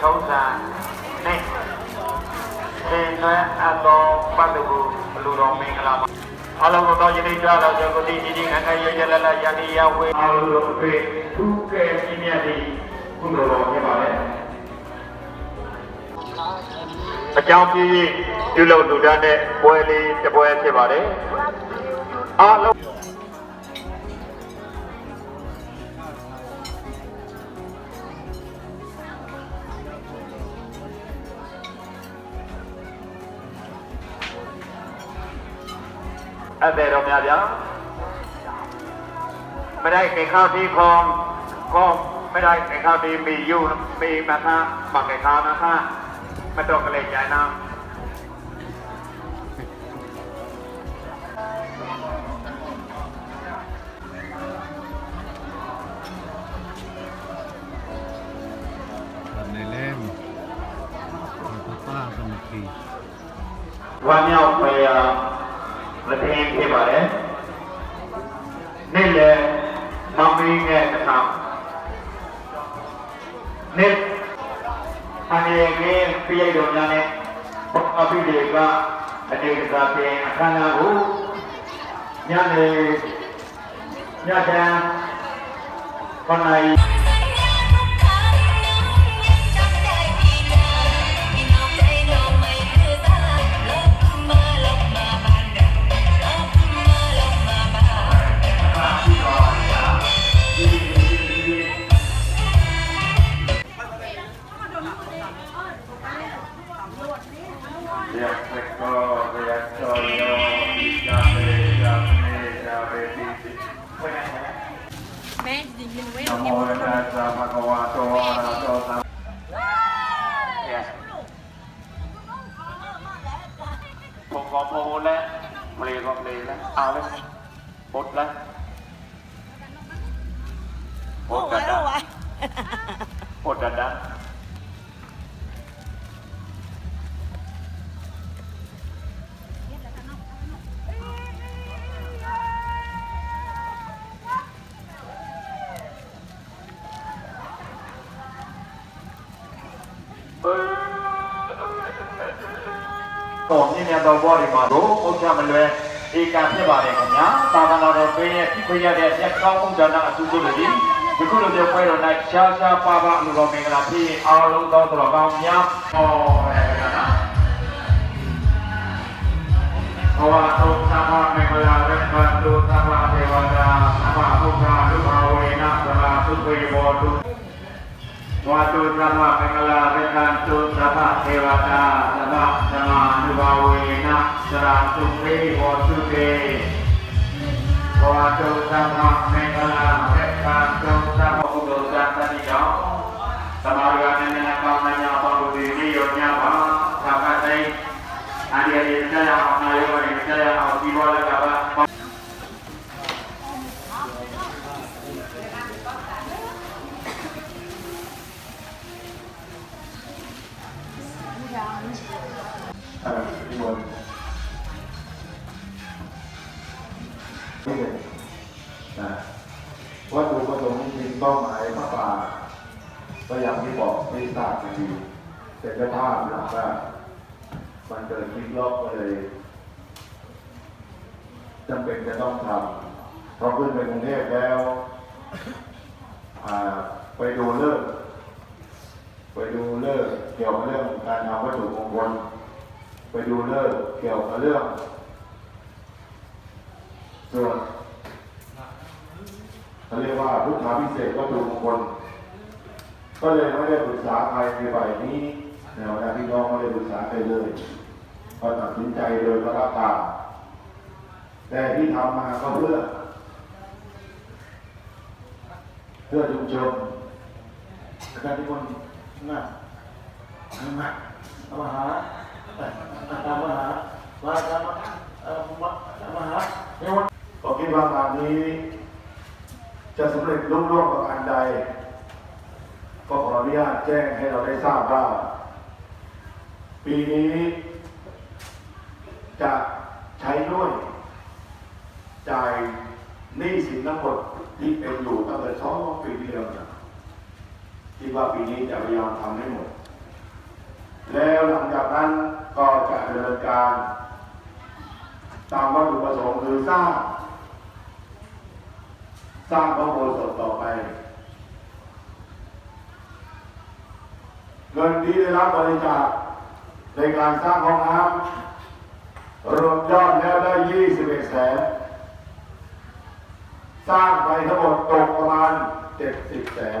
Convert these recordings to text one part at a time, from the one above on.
ထုံးစံနဲ့ခေနွယ်အတော်ပတ်တူဘလူတော်မင်္ဂလာပါအလုံးစုံသောယနေ့ကြတော့ကျွန်တော်ဒီဒီငငယ်ရရလလယန္တိယဝေအလုံးစုံအဖေသူကဲပြင်းပြသည့်ကုသိုလ်တော်ဖြစ်ပါလေအကြောင်းပြည့်ပြုလုပ်လူတန်းတဲ့ပွဲလေးတစ်ပွဲဖြစ်ပါတယ်အားလုံးาวที่มีอยู่มีมาค่ะปักไก่ข้าวนะคะไม่ต้องกระเลยใจนะในเล่มป้าป้าสมุทรีวันนี้เอาไปอะ မသိဖြစ်ပါတယ်နေ့လည်းမမင်းရဲ့တစ်ခါနေ့အနေနဲ့ပြည့်တော်များနဲ့ဘောအပိဓေကအနေကသာပြင်အခမ်းအနားကိုညနေညတန်းခဏ แม่จริงๆเว้ยนะโมตัสสะภะคะวะโตอะระหะโตสัม Ya. ผมขอโพลแล้วเมลีก็เมลีแล้วเอาเลยปดแล้วปดกันนะปดกันนะ တော်မြင့်မြတ်သောဘောဓိမှာတို့ဘုရားမလွယ်ဧကံဖြစ်ပါတယ်ခင်ဗျာသာသနာတော်ပေးတဲ့ဒီခွေရတဲ့မြတ်ကောင်းမှုဒါနအထူးစုတွေဒီဒီခုလိုမျိုးပွဲတော်၌ရှားရှားပါပါအလိုတော်မင်္ဂလာဖြစ်အားလုံးသောတော်ကောင်းများဟောရကြတာဘဝတုသမ္မာမင်္ဂလာဝိပန္တုသမ္မာဒေဝတာသမ္မာဘုရားလူဘဝေနသမာသုခေဘောတု วาตุธรรมาเมงลาเป็นการตุสัพพเทวตาสัพพสมานุภาเวนะสราสุขีโหตุเตวาตุธรรมาเม เอ่อนิมนต์นี่เลยนะวัตถุประสงค์จริงเป้าหมายพระป่าก็อย่างที่บอกไม่ทราบกันดีแต่เจ้าภาพหลักว่ามันเกิดคลิกล็อกก็เลยจำเป็นจะต้องทำเพอขึ้นไปกรุงเทพแล้วไปดูเลิกษ์ ไปดูเลิกเกี่ยวกับเรื่องการทำวัตถุมงคลไปดูเลิกเกี่ยวกับเรื่องส่วนเขาเรียกว่าพุทธาพิเศษก็ดูมงคลก็เลยไม่ได้ปรึกษาใครในฝ่ายนี้ในวันที่น้องไม่ได้ปรึกษาใครเลยก็ตัดสินใจโดยประกาศแต่ที่ทำมาก็เพื่อ เพื่อชุมชนอาจารย์ที่คน น่ะมาเอามาหาตามหามาตามเอ่อมาตามหาเนี่ยวันก็คิดว่างานนี้ จะสำเร็จรุ่งร่วงประการใด ก็ขออนุญาตแจ้งให้เราได้ทราบว่า ปีนี้ จะใช้ด้วยจ่ายหนี้สินทั้งหมดที่เป็นอยู่ตั้งแต่สองปีที่แล้วเนี่ย คิดว่าปีนี้จะพยายามทำให้หมด แล้วหลังจากนั้นก็จะดำเนินการ ตามวัตถุประสงค์คือสร้าง สร้างพระโบสถต่อไปเงินที่ได้รับบริจาคในการสร้างห้องน้ำรวมยอดแล้วได้ 21แสนสร้างไปทั้งหมดตกประมาณ 70แสน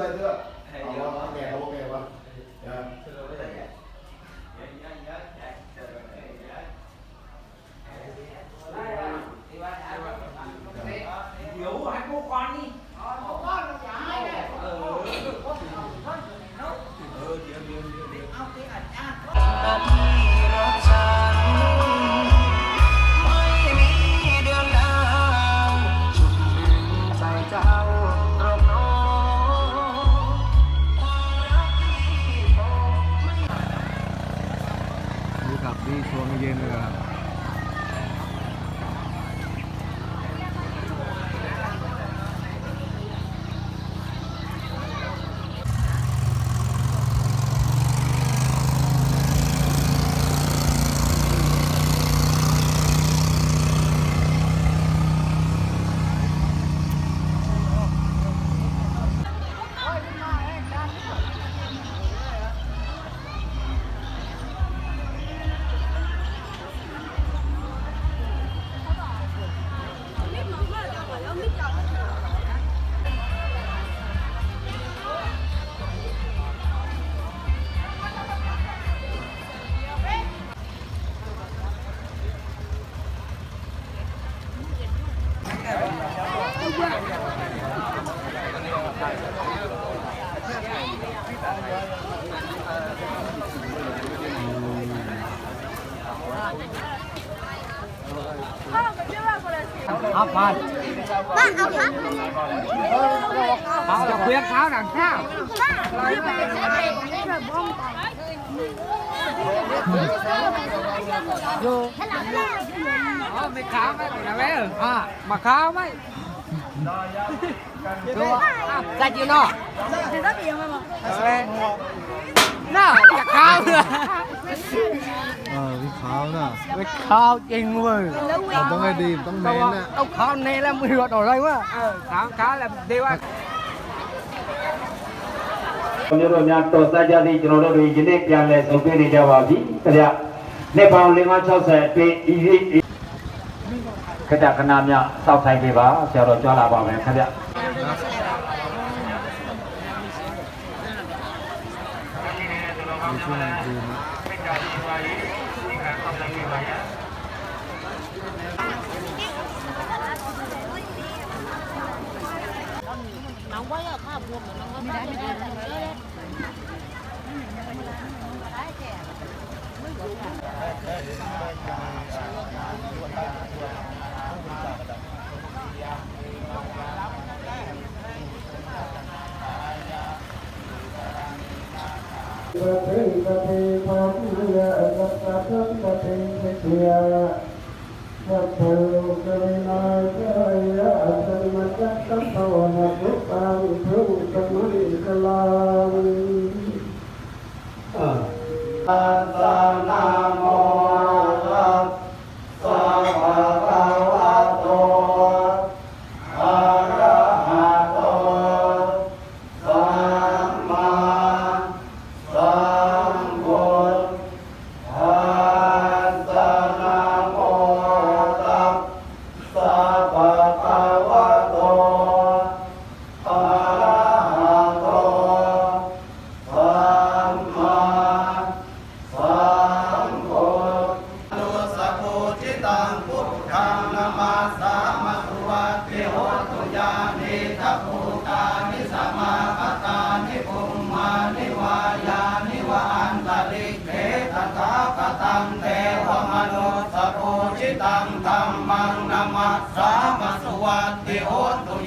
มั้ อัพมาบ้านเอาพักเอาจะเคลื่อนเท้าหนังข้าวที่ไปใช้ไปได้แบบบ้องไปโยขนาดแรกอ๋อไม่ข้าวไหมนะแม่อะมาข้าวไหมดูอะใส่จีนอะเดี๋ยวต้องเอียงมาบอกเออ น่าจะข้าวเลยเออมีขาวน่ะไม่ข้าวจริงเว้ยเราต้องให้ดีต้องเน้นน่ะเอาข้าวเน้นแล้วมือรถอะไรวะเออข้าวข้าวแล้วดีว่า Penyuruh nyantos saja di Jenoro di Jenik yang les mungkin di Jawa di kerja Nepal lima cawat saya pe ini kerja kenamnya South Thai Beba, saya rojol apa mereka kerja. ่วงคืนน้องว่าเราข้าบวมน้องว่าไม่ได้ไม่ได้ไม่ได้ กัปติกัปติภัมมิยะอภัสราภัตติเทียร์กัปตูกัปนัย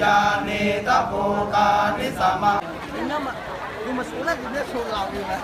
ยาเนตโภกานิสัมมานี่นะมาดูมาสูแล้วกินได้โชว์เราดีนะ